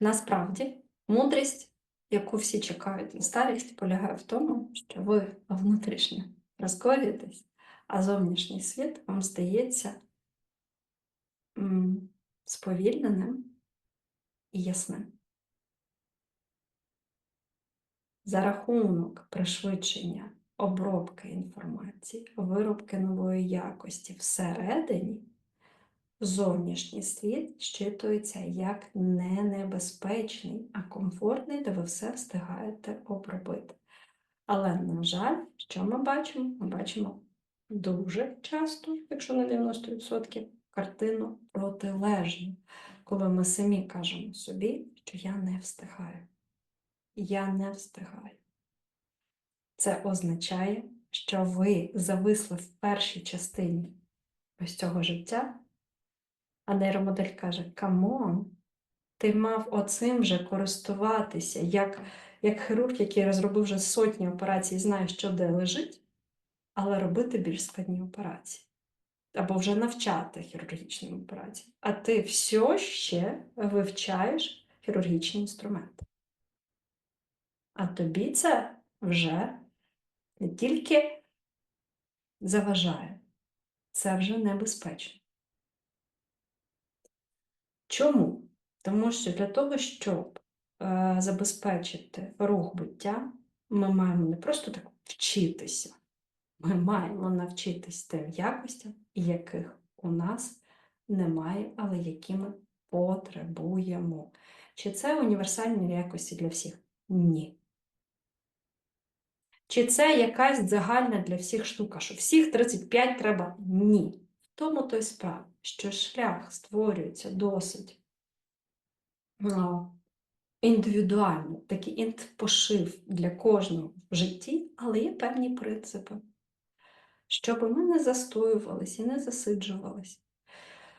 Насправді, мудрість, яку всі чекають на старість, полягає в тому, що ви внутрішньо розкорюєтесь, а зовнішній світ вам стається сповільненим і ясним. За рахунок пришвидшення обробки інформації, виробки нової якості всередині, зовнішній світ щитується як не небезпечний, а комфортний, де ви все встигаєте обробити. Але, на жаль, що ми бачимо? Ми бачимо дуже часто, якщо не 90%, картину протилежну, коли ми самі кажемо собі, що я не встигаю. Я не встигаю. Це означає, що ви зависли в першій частині ось цього життя, а нейромодель каже: камон, ти мав оцим же користуватися, як, як хірург, який розробив вже сотні операцій, знає, що де лежить, але робити більш складні операції. Або вже навчати хірургічним операціям. А ти все ще вивчаєш хірургічні інструменти. А тобі це вже не тільки заважає, це вже небезпечно. Чому? Тому що для того, щоб е, забезпечити рух буття, ми маємо не просто так вчитися, ми маємо навчитись тим якостям, яких у нас немає, але які ми потребуємо. Чи це універсальні якості для всіх? Ні. Чи це якась загальна для всіх штука, що всіх 35 треба? Ні. Тому той справ, що шлях створюється досить індивідуально, такий інт-пошив для кожного в житті, але є певні принципи. Щоб ми не застоювались і не засиджувались,